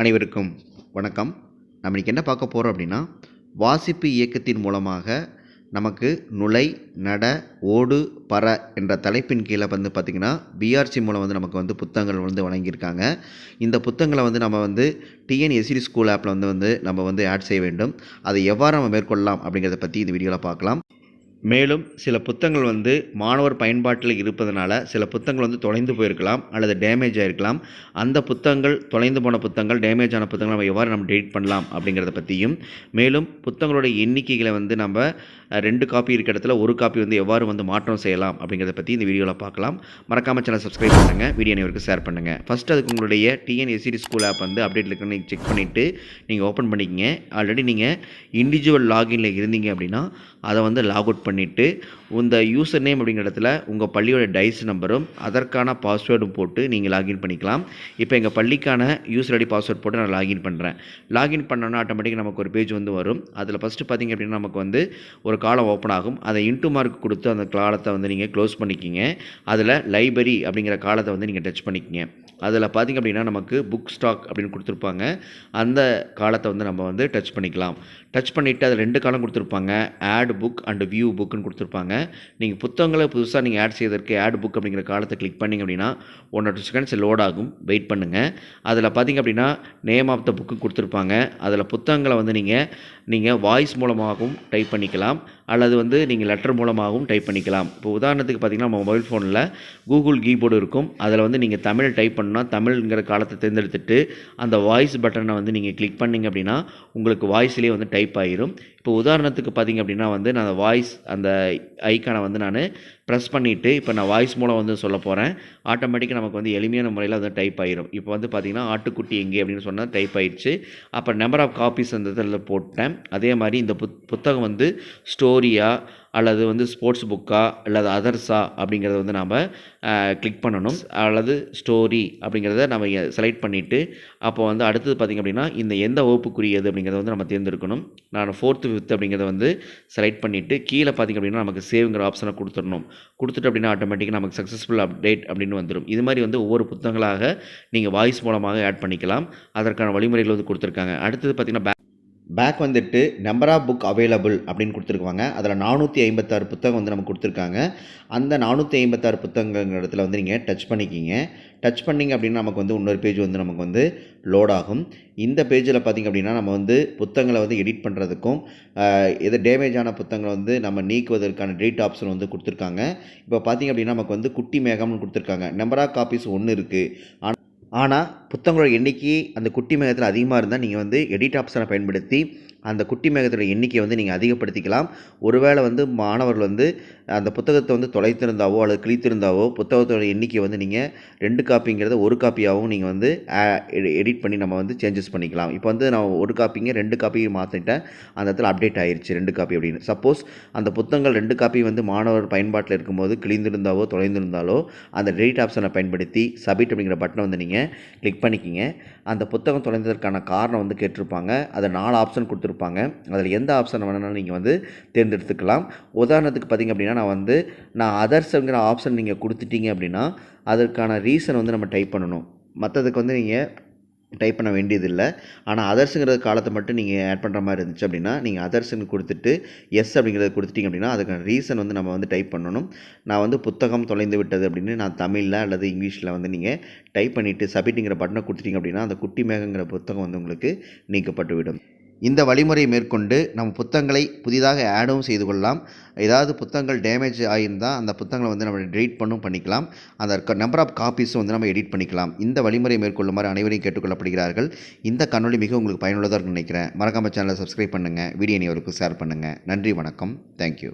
அனைவருக்கும் வணக்கம். நம்ம இன்றைக்கி என்ன பார்க்க போகிறோம் அப்படின்னா வாசிப்பு இயக்கத்தின் மூலமாக நமக்கு நுழை நட ஓடு பற என்ற தலைப்பின் கீழே வந்து பார்த்திங்கன்னா பிஆர்சி மூலம் வந்து நமக்கு வந்து புத்தகங்கள் வந்து வழங்கியிருக்காங்க. இந்த புத்தகங்களை வந்து நம்ம வந்து டிஎன்எஸ்சி ஸ்கூல் ஆப்பில் வந்து வந்து நம்ம வந்து ஆட் செய்ய வேண்டும். அதை எவ்வாறு நம்ம மேற்கொள்ளலாம் அப்படிங்கிறத பற்றி இந்த வீடியோவில் பார்க்கலாம். மேலும் சில புத்தகங்கள் வந்து மாணவர் பயன்பாட்டில் இருப்பதனால சில புத்தகங்கள் வந்து தொலைந்து போயிருக்கலாம் அல்லது டேமேஜ் ஆகிருக்கலாம் அந்த புத்தகங்கள் தொலைந்து போன புத்தகங்கள் டேமேஜ் ஆன புத்தகங்கள் நம்ம எவ்வாறு நம்ம டெலிட் பண்ணலாம் அப்படிங்கிறத பற்றியும் மேலும் புத்தகங்களோட எண்ணிக்கைகளை வந்து நம்ம ரெண்டு காப்பி இருக்க இடத்துல ஒரு காப்பி வந்து எவ்வாறு வந்து மாற்றம் செய்யலாம் அப்படிங்கிறத பற்றி இந்த வீடியோவில் பார்க்கலாம். மறக்காம சேனல் சப்ஸ்கிரைப் பண்ணுங்கள் வீடியோ அனைவருக்கு ஷேர் பண்ணுங்கள் ஃபஸ்ட்டு அதுக்கு உங்களுடைய டிஎன்எஸ்சிடி ஸ்கூல் ஆப் வந்து அப்டேட் இருக்குன்னு செக் பண்ணிவிட்டு நீங்கள் ஓப்பன் பண்ணிக்கங்க. ஆல்ரெடி நீங்கள் இண்டிவிஜுவல் லாகின்ல இருந்தீங்க அப்படின்னா அதை வந்து லாக் அவுட் பண்ணிவிட்டு இந்த யூசர் நேம் அப்படிங்கிற இடத்துல உங்கள் பள்ளியோட டைஸ் நம்பரும் அதற்கான பாஸ்வேர்டும் போட்டு நீங்கள் லாகின் பண்ணிக்கலாம். இப்போ எங்கள் பள்ளிக்கான யூசர் ஐடி பாஸ்வேர்ட் போட்டு நான் லாகின் பண்ணுறேன் லாகின் பண்ணோன்னா ஆட்டோமேட்டிக்காக நமக்கு ஒரு பேஜ் வந்து வரும். அதில் ஃபஸ்ட்டு பார்த்தீங்க அப்படின்னா நமக்கு வந்து ஒரு காலம் ஓப்பன் ஆகும். அதை இன்ட்டு மார்க் கொடுத்து அந்த காலத்தை வந்து நீங்கள் க்ளோஸ் பண்ணிக்கிங்க. அதில் லைப்ரரி அப்படிங்கிற காலத்தை வந்து நீங்கள் டச் பண்ணிக்கிங்க. அதில் பார்த்திங்க அப்படின்னா நமக்கு புக் ஸ்டாக் அப்படின்னு கொடுத்துருப்பாங்க. அந்த காலத்தை வந்து நம்ம வந்து டச் பண்ணிக்கலாம். டச் பண்ணிவிட்டு அதில் ரெண்டு காலம் கொடுத்துருப்பாங்க. ஆட் புக் அண்டு வியூ புக்குன்னு கொடுத்துருப்பாங்க. நீங்கள் புத்தகங்களை புதுசாக நீங்கள் ஆட் செய்வதற்கு ஆட் புக் அப்படிங்கிற காலத்தை கிளிக் பண்ணிங்க அப்படின்னா one or two seconds load ஆகும். வெயிட் பண்ணுங்கள் அதில் பார்த்திங்க அப்படின்னா நேம் ஆஃப் த புக்கு கொடுத்துருப்பாங்க. அதில் புத்தகங்களை வந்து நீங்கள் நீங்கள் வாய்ஸ் மூலமாகவும் டைப் பண்ணிக்கலாம். அல்லது வந்து நீங்கள் லெட்டர் மூலமாகவும் டைப் பண்ணிக்கலாம். இப்போ உதாரணத்துக்கு பார்த்தீங்கன்னா நம்ம மொபைல் ஃபோனில் கூகுள் கீபோர்டு இருக்கும். அதில் வந்து நீங்கள் தமிழ் டைப் பண்ணால் தமிழ்ங்கிற காலத்தை தேர்ந்தெடுத்துட்டு அந்த வாய்ஸ் பட்டனை வந்து நீங்கள் கிளிக் பண்ணிங்க அப்படின்னா உங்களுக்கு வாய்ஸ்லேயே வந்து டைப் ஆகிரும் இப்போ உதாரணத்துக்கு பார்த்தீங்க அப்படின்னா வந்து நான் வாய்ஸ் அந்த ஐக்கானை வந்து நான் ப்ரெஸ் பண்ணிவிட்டு இப்போ நான் வாய்ஸ் மூலம் வந்து சொல்ல போகிறேன் ஆட்டோமேட்டிக்காக நமக்கு வந்து எளிமையான முறையில் வந்து டைப் ஆகிரும் இப்போ வந்து பார்த்திங்கன்னா ஆட்டுக்குட்டி எங்கே அப்படின்னு சொன்னால் டைப் ஆயிடுச்சு. அப்புறம் நம்பர் ஆஃப் காப்பீஸ் அந்த இதில் போட்டேன். அதே மாதிரி இந்த புத் புத்தகம் வந்து ஸ்டோரியாக அல்லது வந்து ஸ்போர்ட்ஸ் புக்கா அல்லது அதர்ஸா அப்படிங்கிறத வந்து நாம் கிளிக் பண்ணணும். அல்லது ஸ்டோரி அப்படிங்கிறத நம்ம செலக்ட் பண்ணிவிட்டு அப்போ வந்து அடுத்தது பார்த்திங்க அப்படின்னா இந்த எந்த வகுப்புக்குரியது அப்படிங்கிறத வந்து நம்ம தேர்ந்தெடுக்கணும். நான் ஃபோர்த்து ஃபிஃப்த் அப்படிங்கிறத வந்து செலக்ட் பண்ணிவிட்டு கீழே பார்த்திங்க அப்படின்னா நமக்கு சேவ்ங்கிற ஆப்ஷனை கொடுத்துடணும். கொடுத்துட்டு அப்படின்னா ஆட்டோமேட்டிக்காக நமக்கு சக்ஸஸ்ஃபுல் அப்டேட் அப்படின்னு வந்துடும் இது மாதிரி வந்து ஒவ்வொரு புத்தகங்களாக நீங்கள் வாய்ஸ் மூலமாக ஆட் பண்ணிக்கலாம். அதற்கான வழிமுறைகள் வந்து கொடுத்துருக்காங்க. அடுத்தது பார்த்திங்கன்னா பேக் பேக் வந்துட்டு நம்பர் ஆஃப் புக் அவைலபிள் அப்படின்னு கொடுத்துருக்காங்க அதில் நானூற்றி ஐம்பத்தாறு புத்தகம் வந்து நமக்கு கொடுத்துருக்காங்க. அந்த நானூற்றி ஐம்பத்தாறு புத்தகங்கிற இடத்துல வந்து நீங்கள் டச் பண்ணிக்கிங்க. டச் பண்ணிங்க அப்படின்னா நமக்கு வந்து இன்னொரு பேஜ் வந்து நமக்கு வந்து லோட் ஆகும். இந்த பேஜில் பார்த்திங்க அப்படின்னா நம்ம வந்து புத்தகங்களை வந்து எடிட் பண்ணுறதுக்கும் எது டேமேஜ் ஆன புத்தகங்களை வந்து நம்ம நீக்குவதற்கான டேட் ஆப்ஷன் வந்து கொடுத்துருக்காங்க. இப்போ பார்த்திங்க அப்படின்னா நமக்கு வந்து குட்டி மேகம்னு கொடுத்துருக்காங்க. நம்பர் ஆஃப் காப்பீஸ் ஒன்று இருக்குது ஆனால் புத்தகங்களோட எண்ணிக்கை அந்த குட்டி மேகத்தில் அதிகமாக இருந்தால் நீங்கள் வந்து எடிட் ஆப்ஷனை பயன்படுத்தி அந்த குட்டி மேகத்தோட எண்ணிக்கையை வந்து நீங்கள் அதிகப்படுத்திக்கலாம். ஒருவேளை வந்து மாணவர்கள் வந்து அந்த புத்தகத்தை வந்து தொலைத்திருந்தாவோ அல்லது கிழித்திருந்தாவோ புத்தகத்தோட எண்ணிக்கையை வந்து நீங்கள் ரெண்டு காப்பிங்கிறத ஒரு காப்பியாகவும் நீங்கள் வந்து எடிட் பண்ணி நம்ம வந்து சேஞ்சஸ் பண்ணிக்கலாம். இப்போ வந்து நான் ஒரு காப்பிங்க ரெண்டு காப்பி மாற்றிட்டேன் அந்த இடத்துல அப்டேட் ஆயிடுச்சு ரெண்டு காப்பி அப்படின்னு. சப்போஸ் அந்த புத்தகங்கள் ரெண்டு காப்பி வந்து மாணவர் பயன்பாட்டில் இருக்கும்போது கிழிந்திருந்தாவோ தொலைந்திருந்தாலோ அந்த டெலிட் ஆப்ஷனை பயன்படுத்தி சப்மிட் அப்படிங்கிற பட்டனை வந்து நீங்கள் கிளிக் பண்ணிக்கிங்க. அந்த புத்தகம் தொலைந்ததற்கான காரணம் வந்து கேட்டிருப்பாங்க. அதை நாலு ஆப்ஷன் கொடுத்துருப்பாங்க. அதில் எந்த ஆப்ஷன் வேணாலும் நீங்கள் வந்து தேர்ந்தெடுத்துக்கலாம். உதாரணத்துக்கு பார்த்திங்க அப்படின்னா நான் வந்து நான் அதர்ஸுங்கிற ஆப்ஷன் நீங்கள் கொடுத்துட்டீங்க அப்படின்னா அதற்கான ரீசன் வந்து நம்ம டைப் பண்ணணும். மற்றதுக்கு வந்து நீங்கள் டைப் பண்ண வேண்டியதில்லை. ஆனால் அதர்ஸுங்கிற காலத்தை மட்டும் நீங்கள் ஆட் பண்ணுற மாதிரி இருந்துச்சு அப்படின்னா நீங்கள் அதர்ஸ்னு கொடுத்துட்டு எஸ் அப்படிங்கிறத கொடுத்துட்டீங்க அப்படின்னா அதுக்கான ரீசன் வந்து நம்ம வந்து டைப் பண்ணணும். நான் வந்து புத்தகம் தொலைந்து விட்டது அப்படின்னு நான் தமிழில் அல்லது இங்கிலீஷில் வந்து நீங்கள் டைப் பண்ணிவிட்டு சப்மிட்டுங்கிற பட்டனை கொடுத்துட்டீங்க அப்படின்னா அந்த குட்டி மேகங்கிற புத்தகம் வந்து உங்களுக்கு நீக்கப்பட்டு விடும் இந்த வழிமுறையை மேற்கொண்டு நம்ம புத்தகங்களை புதிதாக ஆடும் செய்து கொள்ளலாம். ஏதாவது புத்தகங்கள் டேமேஜ் ஆகியிருந்தால் அந்த புத்தகங்களை வந்து நம்ம டெலிட் பண்ணும் பண்ணிக்கலாம். அந்த நம்பர் ஆஃப் காப்பீஸும் வந்து நம்ம எடிட் பண்ணிக்கலாம். இந்த வழிமுறையை மேற்கொள்ளுமாறு அனைவரையும் கேட்டுக்கொள்ளப்படுகிறார்கள். இந்த கண்ணொலி மிக உங்களுக்கு பயனுள்ளதாக நினைக்கிறேன். மறக்காமல் சேனலை சப்ஸ்கிரைப் பண்ணுங்கள் வீடியோ அனைவருக்கும் ஷேர் பண்ணுங்கள் நன்றி வணக்கம். தேங்க்யூ